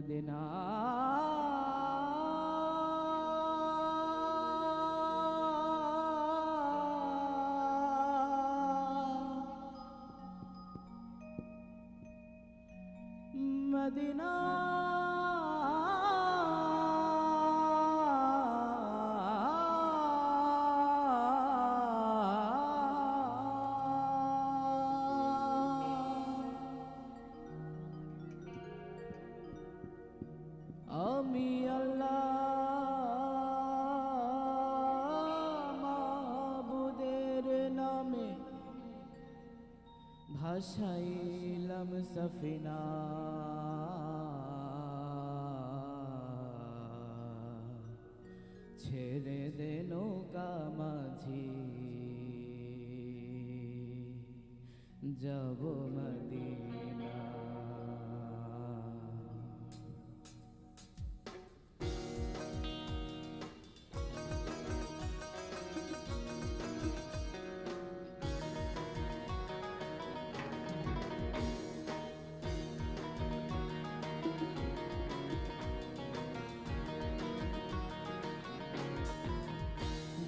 Medina Medina আমি আল্লাহ মাবুদের নামে ভাসাইলাম সফিনা। ছেড়ে দে নৌকা মাঝি। যাব মদিনা।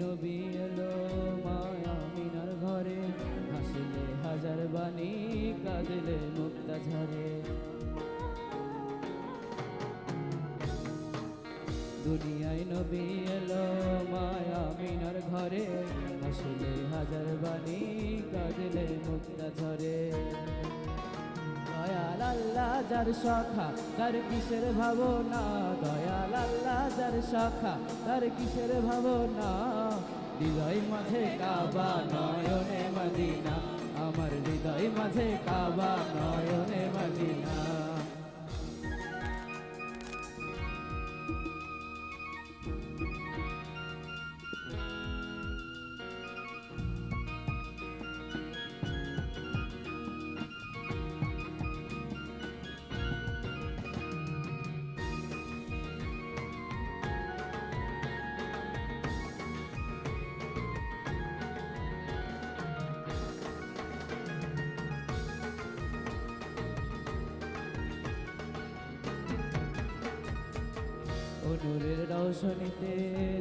নবী এলো মায়া মিনার ঘরে। হাসিলে হাজার বাণী, কাঁদলে মুক্তা ঝরে দুনিয়ায় নবী এলো মায়া মিনার ঘরে। হাসিলে হাজার বাণী, কাঁদলে মুক্তা ঝরে দয়াল আল্লাহ যার শাখা, তার কিসের ভাবনা? দয়াল আল্লাহ যার শাখা, তার কিসের ভাবনা? হৃদয় মাঝে কাবা নয়নে মদিনা, আমার হৃদয় মাঝে কাবা নয়নে অনুরের রৌশনীতে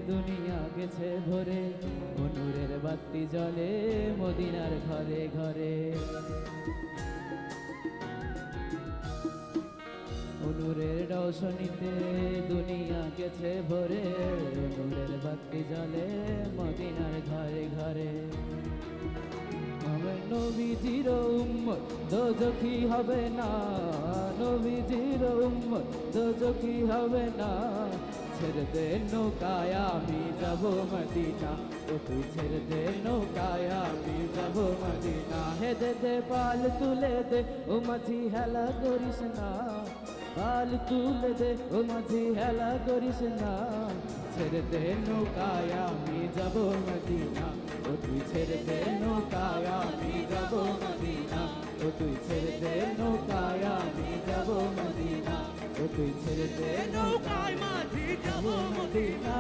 দুনিয়া গেছে ভরে। অনুরের বাতি জলে মদিনার ঘরে ঘরে। অনুরের রৌশনীতে দুনিয়া গেছে ভরে। অনুরের বাতি জলে মদিনার ঘরে ঘরে। আমার নবীজির উম্মত, দোজখি হবে না। নবীজির উম্মত, দোজখি হবে না। ছেড়ে দে নৌকায় আমি যাব মদিনা, ও তুই ছেড়ে দে নৌকায় আমি যাব মদিনা। হে দে দে পাল তুলে দে, ও মাঝি হেলা করিস না। পাল তুলে দে, ও মাঝি হেলা করিস না। ছেড়ে দে নৌকায় আমি যাব মদিনা, ও তুই ছেড়ে দে নৌকায় আমি যাব মদিনা। ও তুই ছেড়ে দে নৌকায় আমি যাব মদিনা। তুই ছেড়ে দে। নৌকায় মাঝি যাব মদিনা।